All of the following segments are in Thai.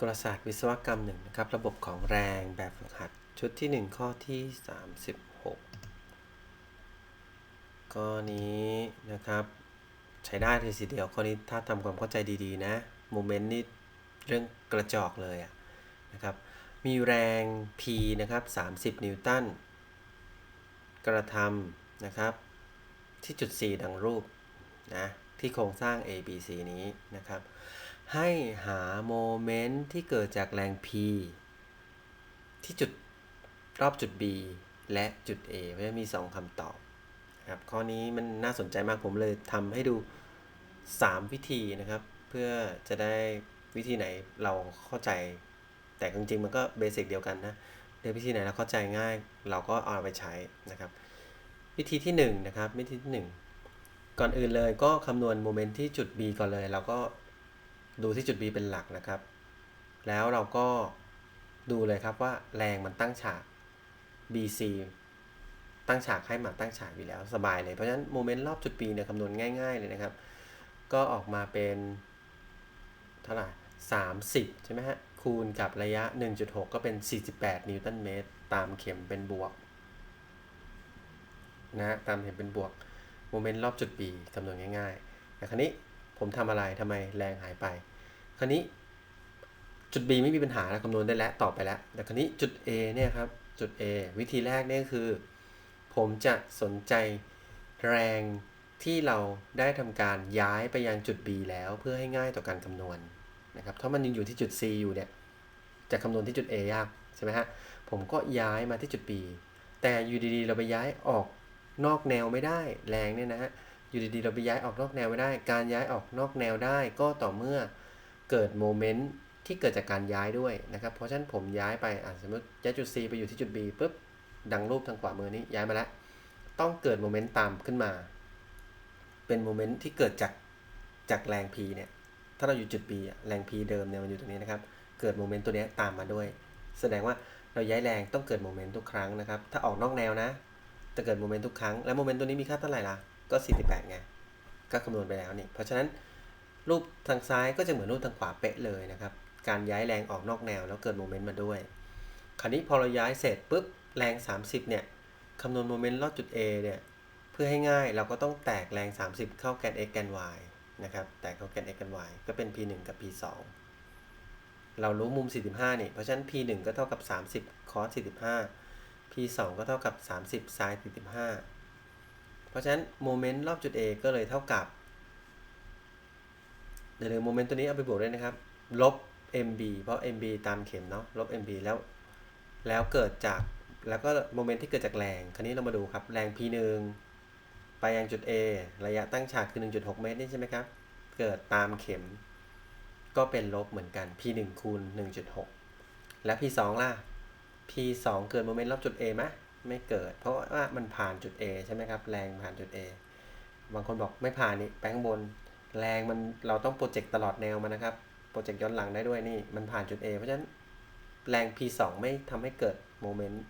กลศาสตร์วิศวกรรมหนึ่งนะครับ ระบบของแรงแบบฝึกหัด ชุดที่ 1 ข้อที่ 36 ข้อนี้นะครับ ใช้ได้เลยทีเดียวข้อนี้ถ้าทำความเข้าใจดีๆนะโมเมนต์นี่เรื่องกระจอกเลยะนะครับ มีแรง P นะครับ 30 นิวตันกระทำนะครับ ที่จุด C ดังรูปนะที่โครงสร้าง A B C นี้นะครับ ให้หาโมเมนต์ที่เกิดจากแรง P ที่จุดรอบจุด B และจุด A เพราะมี 2คำตอบครับข้อนี้มันน่าสนใจมากผมเลยทำให้ดู 3 วิธีนะครับ เพื่อจะได้วิธีไหนเราเข้าใจ แต่จริงๆมันก็เบสิกเดียวกันนะเดี๋ยววิธีไหนเราเข้าใจง่าย เราก็เอาไปใช้นะครับ วิธีที่1นะครับวิธีที่ 1 ก่อนอื่นเลยก็คำนวณโมเมนต์ที่จุด B ก่อนเลย เราก็ ดูที่จุด B เป็นหลักนะครับ แล้วเราก็ดูเลยครับว่าแรงมันตั้งฉาก BC ตั้งฉากให้มาตั้งฉากอยู่แล้วสบายเลย เพราะฉะนั้นโมเมนต์รอบจุด B เนี่ยคำนวณง่าย ๆเลยนะครับ ก็ออกมาเป็นเท่าไหร่30 ใช่ไหมฮะ คูณกับระยะ 1.6 ก็เป็น 48 นิวตันเมตร ตามเข็มเป็นบวกนะตามเข็มเป็นบวกโมเมนต์รอบจุด B คำนวณง่ายๆแต่ครนี้ผมทำอะไรทำไมแรงหายไป คราวนี้จุด B ไม่มีปัญหาแล้วคำนวณได้แล้วตอบไปแล้ว แต่คราวนี้จุด A เนี่ยครับ จุด A วิธีแรกเนี่ยคือ ผมจะสนใจแรงที่เราได้ทำการย้ายไปยังจุด B แล้วเพื่อให้ง่ายต่อการคำนวณนะครับ ถ้ามันยังอยู่ที่จุด C อยู่เนี่ย จะคำนวณที่จุด A ยากใช่ไหมฮะ ผมก็ย้ายมาที่จุด B แต่อยู่ดีๆ เราไปย้ายออกนอกแนวไม่ได้แรงเนี่ยนะฮะ อยู่ดีๆ เราไปย้ายออกนอกแนวไม่ได้ การย้ายออกนอกแนวได้ก็ต่อเมื่อ เกิดโมเมนต์ที่เกิดจากการย้ายด้วยนะครับ เพราะฉะนั้นผมย้ายไปสมมติย้ายจุด C ไปอยู่ที่จุด B ปุ๊บ ดังรูปทางขวามือนี้ย้ายมาแล้ว ต้องเกิดโมเมนต์ตามขึ้นมา เป็นโมเมนต์ที่เกิดจากจากแรง P เนี่ย ถ้าเราอยู่จุด B แรง P เดิมเนี่ยมันอยู่ตรงนี้นะครับ เกิดโมเมนต์ตัวนี้ตามมาด้วย แสดงว่าเราย้ายแรงต้องเกิดโมเมนต์ทุกครั้งนะครับ ถ้าออกนอกแนวนะจะเกิดโมเมนต์ทุกครั้ง และโมเมนต์ตัวนี้มีค่าเท่าไหร่ล่ะ ก็ 48ไง ก็คำนวณไปแล้วนี่ เพราะฉะนั้น รูปทางซ้ายก็จะเหมือนรูปทางขวาเป๊ะเลยนะครับ การย้ายแรงออกนอกแนวแล้วเกิดโมเมนต์มาด้วย คราวนี้พอเราย้ายเสร็จปุ๊บแรง 30 เนี่ยคำนวณโมเมนต์รอบจุด A เนี่ยเพื่อให้ง่ายเราก็ต้องแตกแรง 30 เข้าแกน x แกน y นะครับแตกเข้าแกน x แกน y ก็เป็น p1 กับ p2 เรารู้มุม 45 นี่เพราะฉะนั้น p1 ก็เท่ากับ 30 cos 45 p2 ก็เท่ากับ 30 sin 45 เพราะฉะนั้นโมเมนต์รอบจุด A ก็เลยเท่ากับ เดี๋ยวโมเมนต์ตัวนี้เอาไปบวกด้วยนะครับ ลบ mb เพราะ mb ตามเข็มเนาะ ลบ mb แล้ว แล้วเกิดจาก แล้วก็โมเมนต์ที่เกิดจากแรง คราวนี้เรามาดูครับ แรง p1 ไปยังจุด A ระยะตั้งฉากคือ 1.6 เมตรนี่ใช่ไหมครับ เกิดตามเข็ม ก็เป็นลบเหมือนกัน p1 คูณ 1.6 และ p2 ล่ะ p2 เกิดโมเมนต์รอบจุด A ไหมไม่เกิด เพราะว่ามันผ่านจุด A ใช่ไหมครับ แรงผ่านจุด A บางคนบอกไม่ผ่านนี่แปข้างบน แรงมันเราต้องโปรเจกต์ตลอดแนวมันนะครับ โปรเจกต์ย้อนหลังได้ด้วยนี่มันผ่านจุด A เพราะฉะนั้นแรง p2 ไม่ทำให้เกิดโมเมนต์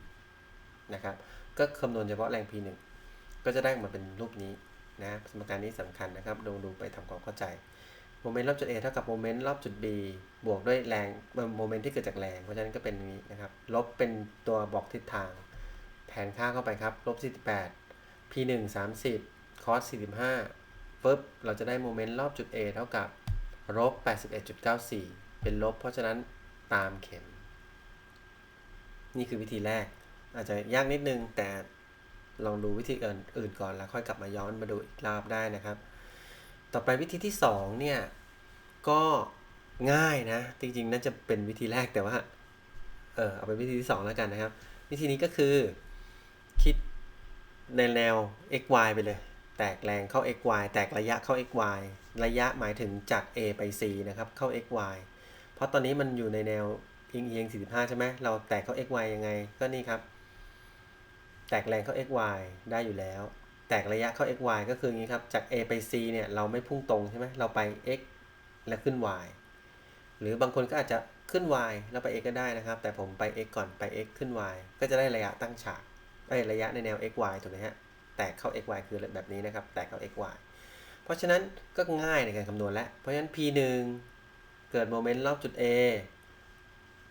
นะครับ ก็คำนวณเฉพาะแรง p1 ก็จะได้มาเป็นรูปนี้นะสมการนี้สำคัญนะครับดูดูไปทำความเข้าใจโมเมนต์รอบจุด A เท่ากับโมเมนต์รอบจุด B บวกด้วยแรงโมเมนต์ที่เกิดจากแรง เพราะฉะนั้นก็เป็นนี้นะครับ ลบเป็นตัวบอกทิศทางแทนค่าเข้าไปครับ ลบ 48 p1 30 cos 45 ปึ๊บ เราจะได้โมเมนต์รอบจุด A เท่ากับลบ81.94 เป็นลบ เพราะฉะนั้นตามเข็ม นี่คือวิธีแรก อาจจะยากนิดนึง แต่ลองดูวิธีอื่นก่อนแล้วค่อยกลับมาย้อนมาดูอีกรอบได้นะครับ ต่อไปวิธีที่ 2 เนี่ย ก็ง่ายนะ จริงๆ น่าจะเป็นวิธีแรกแต่ว่า เออเอาเป็นวิธีที่ 2 แล้วกันนะครับ วิธีนี้ก็คือคิดในแนว x y ไปเลย แตกแรงเข้า x y แตกระยะเข้า x y ระยะหมายถึงจาก a ไป c นะครับเข้า x y เพราะตอนนี้มันอยู่ในแนวเอียงเอียง45 ใช่ไหมเราแตกเข้า x y ยังไงก็นี่ครับ แตกแรงเข้า x y ได้อยู่แล้ว แตกระยะเข้า x y ก็คืออย่างนี้ครับจาก a ไป c เนี่ยเราไม่พุ่งตรงใช่ไหมเราไป x แล้วขึ้น y หรือบางคนก็อาจจะขึ้น y แล้วไป x ก็ได้นะครับ แต่ผมไป x ก่อนไป x ขึ้น y ก็จะได้ระยะตั้งฉากไอ้ระยะในแนว x y ถูกไหมฮะ แตกเข้า x y คือแบบนี้นะครับ แตกเข้า x y เพราะฉะนั้นก็ง่ายในการคำนวณแล้ว เพราะฉะนั้น p 1เกิดโมเมนต์รอบจุด A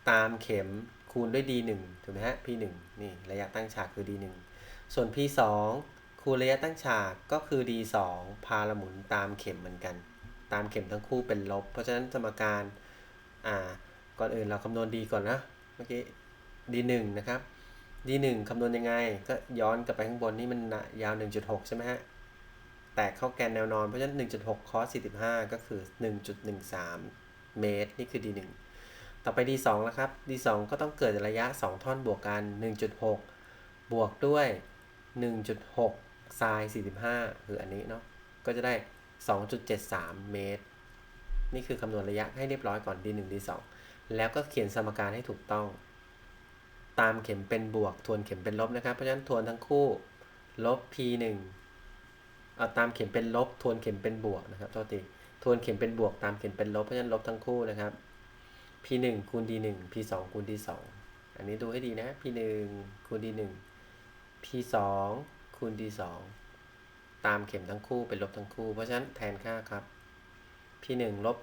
ตามเข็มคูณด้วย d1 ถูกไหมฮะ p1 นี่ระยะตั้งฉากคือ d1 ส่วน p2 คูณระยะตั้งฉากก็คือ d2 พาละหมุนตามเข็มเหมือนกัน ตามเข็มทั้งคู่เป็นลบ เพราะฉะนั้นสมการอ่าก่อนอื่นเราคำนวณ d ก่อนนะเมื่อกี้ d1 นะครับ d1 คำนวณยังไง ก็ย้อนกลับไปข้างบนนี่มันยาว 1.6 ใช่ไหมฮะ แตกเข้าแกนแนวนอน เพราะฉะนั้น 1.6 cos 45 ก็คือ 1.13 เมตร นี่คือ d1 ต่อไป d2 แล้วครับ d2 ก็ต้องเกิดระยะ 2 ท่อนบวกกัน 1.6 บวกด้วย 1.6 sin 45 คืออันนี้เนาะ ก็จะได้ 2.73 เมตร นี่คือคำนวณระยะให้เรียบร้อยก่อน d1 d2 แล้วก็เขียนสมการให้ถูกต้อง ตามเข็มเป็นบวก ทวนเข็มเป็นลบนะครับ เพราะฉะนั้นทวนทั้งคู่ลบ p1 เอาตามเข็มเป็นลบ ทวนเข็มเป็นบวกนะครับโทษทีทวนเข็มเป็นบวกตามเข็มเป็นลบเพราะฉะนั้นลบทั้งคู่นะครับ p1 คูณ d1 p2 คูณ d2 อันนี้ดูให้ดีนะ p1 คูณ d1 p2 คูณ d2 ตามเข็มทั้งคู่เป็นลบทั้งคู่ เพราะฉะนั้นแทนค่าครับ p1 ลบ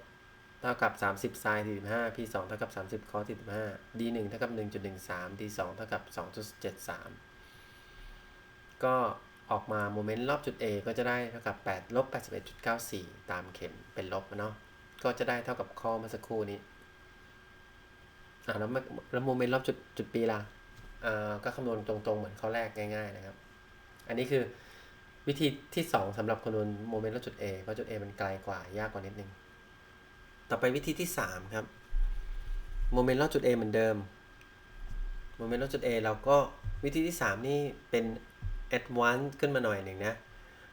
เท่ากับ 30 sin 45 p2 เท่ากับ 30 cos 45 d1 เท่ากับ 1.13 d2 เท่ากับ 2.73 ก็ออกมาโมเมนต์รอบจุด A ก็จะได้เท่ากับ8ลบ81.94 ตามเข็มเป็นลบเนาะ ก็จะได้เท่ากับข้อเมื่อสักครู่นี้ อ่าแล้วมันแล้วโมเมนต์รอบจุดจุด B ล่ะอ่าก็คำนวณตรงๆ เหมือนข้อแรกง่าย ๆ นะครับ อันนี้คือวิธีที่ 2สำหรับคำนวณโมเมนต์รอบจุด A เพราะจุด A มันไกลกว่ายากกว่านิดนึง ต่อไปวิธีที่ 3 ครับโมเมนต์รอบจุด A เหมือนเดิมโมเมนต์รอบจุด A เราก็วิธีที่ 3 นี่เป็น advance ขึ้นมาหน่อยหนึ่งนะ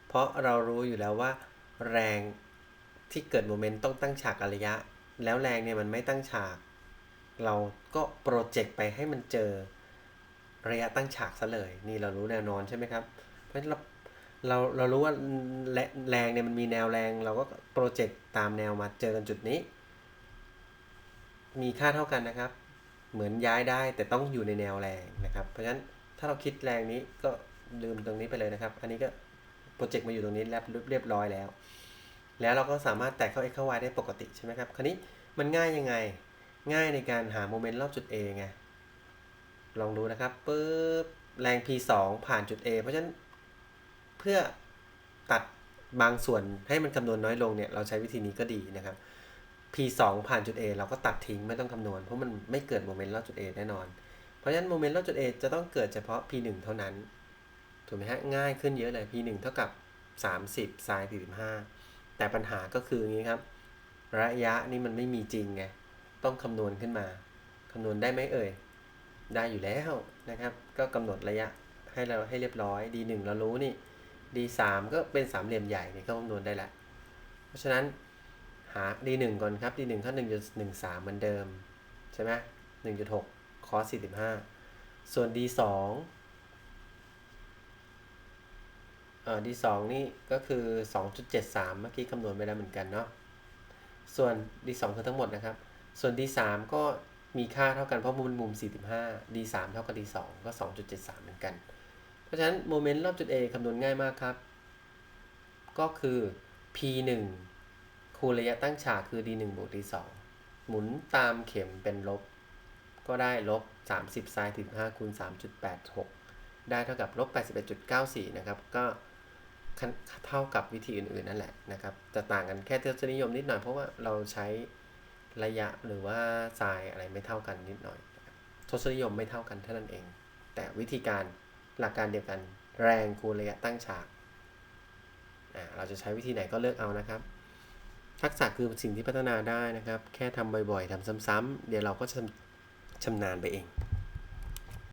เพราะเรารู้อยู่แล้วว่าแรงที่เกิดโมเมนต์ต้องตั้งฉากอระยะ แล้วแรงเนี่ยมันไม่ตั้งฉาก เราก็โปรเจกต์ไปให้มันเจอระยะตั้งฉากซะเลย นี่เรารู้แนวนอนใช่ไหมครับ เพราะฉะนั้นเรา เราเรารู้ว่าแรงเนี่ยมันมีแนวแรง เราก็โปรเจกต์ตามแนวมาเจอกันจุดนี้ มีค่าเท่ากันนะครับ เหมือนย้ายได้แต่ต้องอยู่ในแนวแรงนะครับ เพราะฉะนั้นถ้าเราคิดแรงนี้ก็ลืมตรงนี้ไปเลยนะครับ อันนี้ก็โปรเจกต์มาอยู่ตรงนี้แล้วเรียบร้อยแล้ว แล้วเราก็สามารถแตกเข้า x เข้า y ได้ปกติใช่ไหมครับ คราวนี้มันง่ายยังไง ง่ายในการหาโมเมนต์รอบจุด A ไง ลองดูนะครับปึ๊บแรง p2 ผ่านจุด A เพราะฉะนั้น เพื่อตัดบางส่วนให้มันคำนวณน้อยลงเนี่ย เราใช้วิธีนี้ก็ดีนะครับ p2 ผ่านจุด A เราก็ตัดทิ้งไม่ต้องคำนวณ เพราะมันไม่เกิดโมเมนต์รอบจุด A แน่นอน เพราะฉะนั้นโมเมนต์รอบจุด A จะต้องเกิดเฉพาะ p1 เท่านั้น ถูกไหมฮะ ง่ายขึ้นเยอะเลย p1 เท่ากับ 30 sin 45 แต่ปัญหาก็คืออย่างนี้ครับ ระยะนี่มันไม่มีจริงไง ต้องคำนวณขึ้นมาคำนวณได้ไหมเอ่ย ได้อยู่แล้วนะครับ ก็กำหนดระยะให้เราให้เรียบร้อย d1 เรารู้นี่ d3 ก็เป็นสามเหลี่ยมใหญ่เนี่ยก็คำนวณได้ละ เพราะฉะนั้นหา d1 ก่อนครับ d1 เท่า1.13 เหมือนเดิม ใช่ไหม1.6 cos 45 ส่วน d2 เอ่อ d2 นี่ก็คือ 2.73 เมื่อกี้คำนวณไปแล้วเหมือนกันเนาะ ส่วน d2 คือทั้งหมดนะครับ ส่วน d3 ก็มีค่าเท่ากันเพราะมุมมุม 45 d3 เท่ากับ d2 ก็ 2.73 เหมือนกัน เพราะฉะนั้นโมเมนต์รอบจุด A คำนวณง่ายมากครับ ก็คือ p1 คูณระยะตั้งฉากคือ d1 บวก d2 หมุนตามเข็มเป็นลบ ก็ได้ลบ 30 sin 45คูณ3.86 ได้เท่ากับลบ 81.94 นะครับ ก็เท่ากับวิธีอื่น ๆ นั่นแหละนะครับ จะต่างกันแค่ทศนิยมนิดหน่อยเพราะว่าเราใช้ระยะหรือว่าทรายอะไรไม่เท่ากันนิดหน่อย ทศนิยมไม่เท่ากันเท่านั้นเอง แต่วิธีการ หลักการเดียวกัน แรงคูณระยะตั้งฉากเราจะใช้วิธีไหนก็เลือกเอานะครับ ทักษะคือสิ่งที่พัฒนาได้นะครับ แค่ทำบ่อยๆทำซ้ำๆเดี๋ยวเราก็จะชำนาญไปเอง